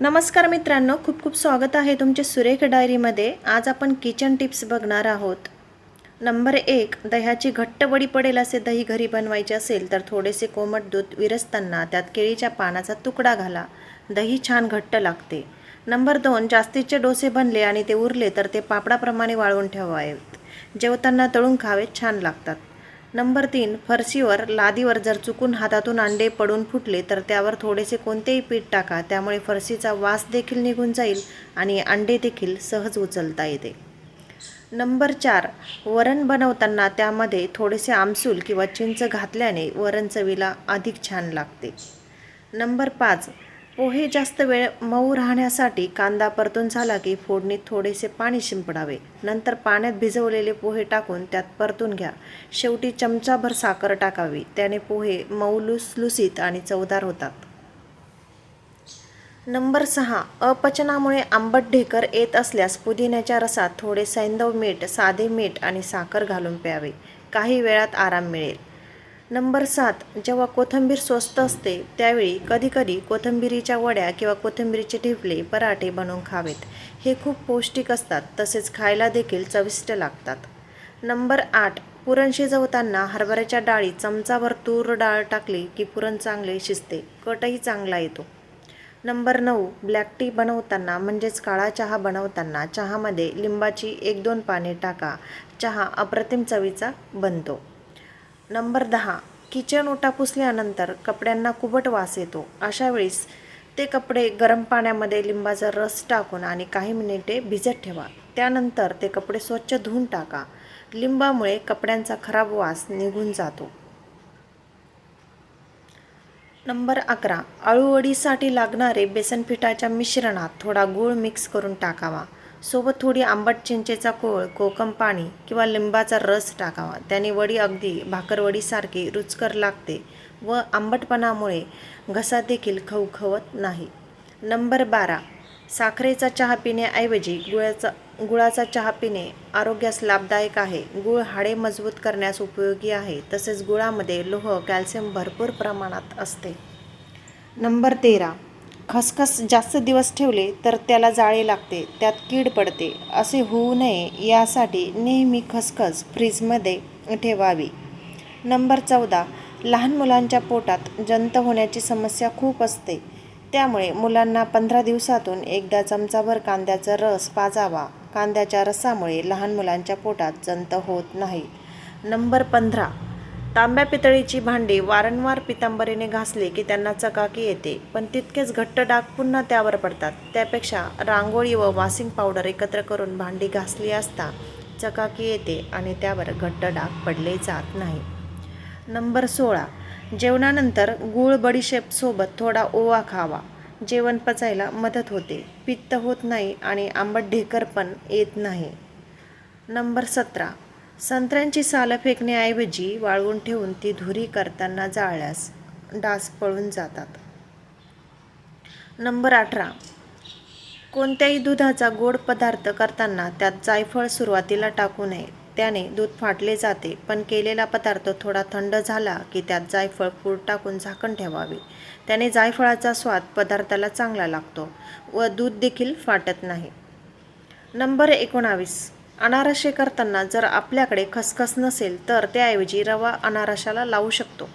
नमस्कार मित्रांनो खूप खूप स्वागत आहे तुमचे सुरेख डायरीमध्ये. आज आपण किचन टिप्स बघणार आहोत. नंबर एक दह्याची घट्ट वडी पडेल असे दही घरी बनवायचे असेल तर थोडेसे कोमट दूध विरसताना त्यात केळीच्या पानाचा तुकडा घाला. दही छान घट्ट लागते. नंबर दोन जास्तीचे डोसे बनले आणि ते उरले तर ते पापडाप्रमाणे वाळवून ठेवावेत. जेवताना तळून खावे छान लागतात. नंबर तीन फरशीवर लादीवर जर चुकून हातातून अंडे पडून फुटले तर त्यावर थोडेसे कोणतेही पीठ टाका त्यामुळे फरशीचा वास देखील निघून जाईल आणि अंडे देखील सहज उचलता येते. नंबर चार वरण बनवताना त्यामध्ये थोडेसे आमसूल किंवा चिंच घातल्याने वरण चवीला अधिक छान लागते. नंबर पाच पोहे जास्त वेळ मऊ राहण्यासाठी कांदा परतून झाला की फोडणीत थोडेसे पाणी शिंपडावे. नंतर पाण्यात भिजवलेले पोहे टाकून त्यात परतून घ्या. शेवटी चमचाभर साखर टाकावी. त्याने पोहे मऊ लुसलुसीत आणि चवदार होतात. नंबर सहा. अपचनामुळे आंबट ढेकर येत असल्यास पुदिन्याच्या रसात थोडे सैंधव मीठ साधे मीठ आणि साखर घालून प्यावे. काही वेळात आराम मिळेल. नंबर सात जेव्हा कोथिंबीर स्वस्त असते त्यावेळी कधीकधी कोथिंबिरीच्या वड्या किंवा कोथिंबिरीचे ठिपले पराठे बनवून खावेत. हे खूप पौष्टिक असतात तसेच खायला देखील चविष्ट लागतात. नंबर आठ पुरण शिजवताना हरभऱ्याच्या डाळी चमचाभर तूर डाळ टाकली की पुरण चांगले शिजते कटही चांगला येतो. नंबर नऊ ब्लॅक टी बनवताना म्हणजेच काळा चहा बनवताना चहामध्ये लिंबाची एक दोन पाने टाका चहा अप्रतिम चवीचा बनतो. नंबर दहा किचन ओटा पुसल्यानंतर कपड्यांना कुबट वास येतो. अशा वेळेस ते कपडे गरम पाण्यामध्ये लिंबाचा रस टाकून आणि काही मिनिटे भिजत ठेवा. त्यानंतर ते कपडे स्वच्छ धुवून टाका. लिंबामुळे कपड्यांचा खराब वास निघून जातो. नंबर अकरा अळूवडीसाठी लागणारे बेसन पिठाच्या मिश्रणात थोडा गूळ मिक्स करून टाकावा. सोबत थोडी आंबट चिंचेचा कोळ कोकम पाणी किंवा लिंबाचा रस टाकावा. त्याने वडी अगदी भाकरवडीसारखी रुचकर लागते व आंबटपणामुळे घसा देखील खवखवत नाही. नंबर बारा. साखरेचा चहा पिण्याऐवजी गुळाचा गुळाचा चहा पिणे आरोग्यास लाभदायक आहे. गुळ हाडे मजबूत करण्यास उपयोगी आहे तसेच गुळामध्ये लोह कॅल्शियम भरपूर प्रमाणात असते. नंबर तेरा. खसखस जास्त दिवस ठेवले तर त्याला जाळे लागते त्यात कीड पडते. असे होऊ नये यासाठी नेहमी खसखस फ्रीजमध्ये ठेवावी. नंबर चौदा. लहान मुलांच्या पोटात जंत होण्याची समस्या खूप असते. त्यामुळे मुलांना पंधरा दिवसातून एकदा चमचाभर कांद्याचा रस पाजावा. कांद्याच्या रसामुळे लहान मुलांच्या पोटात जंत होत नाही. नंबर पंधरा. तांब्या पितळीची भांडी वारंवार पितांबरीने घासली की त्यांना चकाकी येते. पण तितकेच घट्ट डाग पुन्हा त्यावर पडतात. त्यापेक्षा रांगोळी व वॉशिंग पावडर एकत्र करून भांडी घासली असता चकाकी येते आणि त्यावर घट्ट डाग पडले जात नाही. नंबर सोळा. जेवणानंतर गूळ बडीशेपसोबत थोडा ओवा खावा. जेवण पचायला मदत होते. पित्त होत नाही आणि आंबट ढेकर पण येत नाही. नंबर सतरा. संत्र्यांची सालं फेकण्याऐवजी वाळवून ठेवून ती धुरी करताना जाळल्यास डास पळून जातात. नंबर अठरा. कोणत्याही दुधाचा गोड पदार्थ करताना त्यात जायफळ सुरुवातीला टाकू नये. त्याने दूध फाटले जाते पण केलेला पदार्थ थोडा थंड झाला की त्यात जायफळ पूड टाकून झाकण ठेवावे. त्याने जायफळाचा स्वाद पदार्थाला चांगला लागतो व दूध देखील फाटत नाही. नंबर एकोणावीस. अनारसे करताना जर आपल्याकडे खसखस नसेल तर त्याऐवजी रवा अनारशाला लावू शकतो.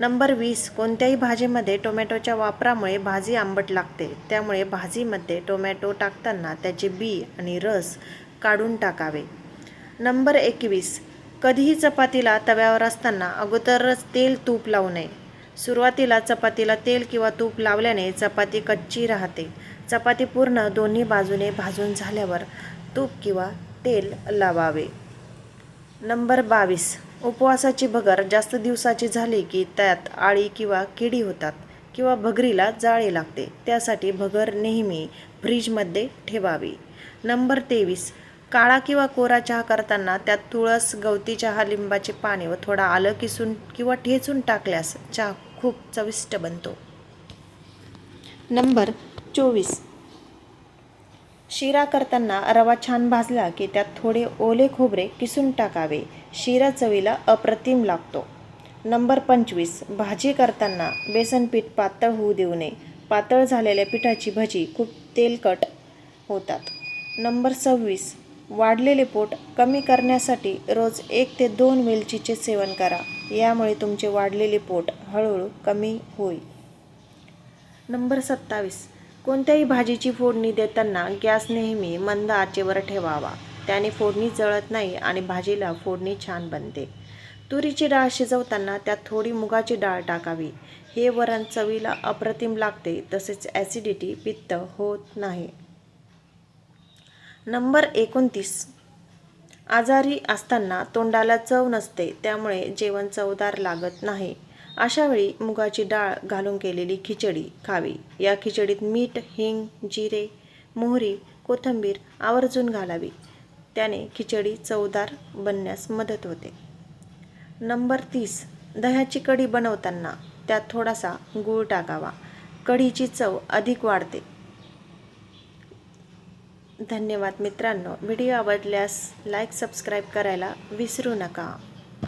नंबर वीस कोणत्याही भाजीमध्ये टोमॅटोच्या वापरामुळे भाजी आंबट लागते. त्यामुळे भाजीमध्ये टोमॅटो टाकताना त्याचे बी आणि रस काढून टाकावे. नंबर एकवीस कधीही चपातीला तव्यावर असताना अगोदरच तेल तूप लावू नये. सुरुवातीला चपातीला तेल किंवा तूप लावल्याने चपाती कच्ची राहते. चपाती पूर्ण दोन्ही बाजूने भाजून झाल्यावर तूप किंवा तेल लावावे. नंबर बावीस. उपवासाची भगर जास्त दिवसाची झाली की त्यात आळी किंवा किडी होतात किंवा भगरीला जाळे लागते. त्यासाठी भगर नेहमी फ्रीजमध्ये ठेवावी. नंबर तेवीस. काळा किंवा कोरा चहा करताना त्यात तुळस गवती चहा लिंबाचे पाणी व थोडा आलं किसून किंवा ठेचून टाकल्यास चहा खूप चविष्ट बनतो. नंबर चोवीस. शिरा करताना रवा छान भाजला की त्यात थोडे ओले खोबरे किसून टाकावे. शिरा चवीला अप्रतिम लागतो. नंबर पंचवीस. भाजी करताना बेसन पीठ पातळ होऊ देऊ नये. पातळ झालेल्या पिठाची भजी खूप तेलकट होतात. नंबर सव्वीस. वाढलेले पोट कमी करण्यासाठी रोज एक ते दोन वेलचीचे सेवन करा. यामुळे तुमचे वाढलेले पोट हळूहळू कमी होईल. नंबर सत्तावीस. कोणत्याही भाजीची फोडणी देताना गॅस नेहमी मंद आचेवर ठेवावा. त्याने फोडणी जळत नाही आणि भाजीला फोडणी छान बनते. तुरीची डाळ शिजवताना त्यात थोडी मुगाची डाळ टाकावी. हे वरण चवीला अप्रतिम लागते तसेच ॲसिडिटी पित्त होत नाही. नंबर एकोणतीस. आजारी असताना तोंडाला चव नसते त्यामुळे जेवण चवदार लागत नाही. अशावेळी मुगाची डाळ घालून केलेली खिचडी खावी. या खिचडीत मीठ हिंग जिरे मोहरी कोथिंबीर आवर्जून घालावी. त्याने खिचडी चवदार बनण्यास मदत होते. नंबर तीस. दह्याची कढी बनवताना त्यात थोडासा गूळ टाकावा. कढीची चव अधिक वाढते. धन्यवाद मित्रांनो. व्हिडिओ आवडल्यास लाईक सबस्क्राईब करायला विसरू नका.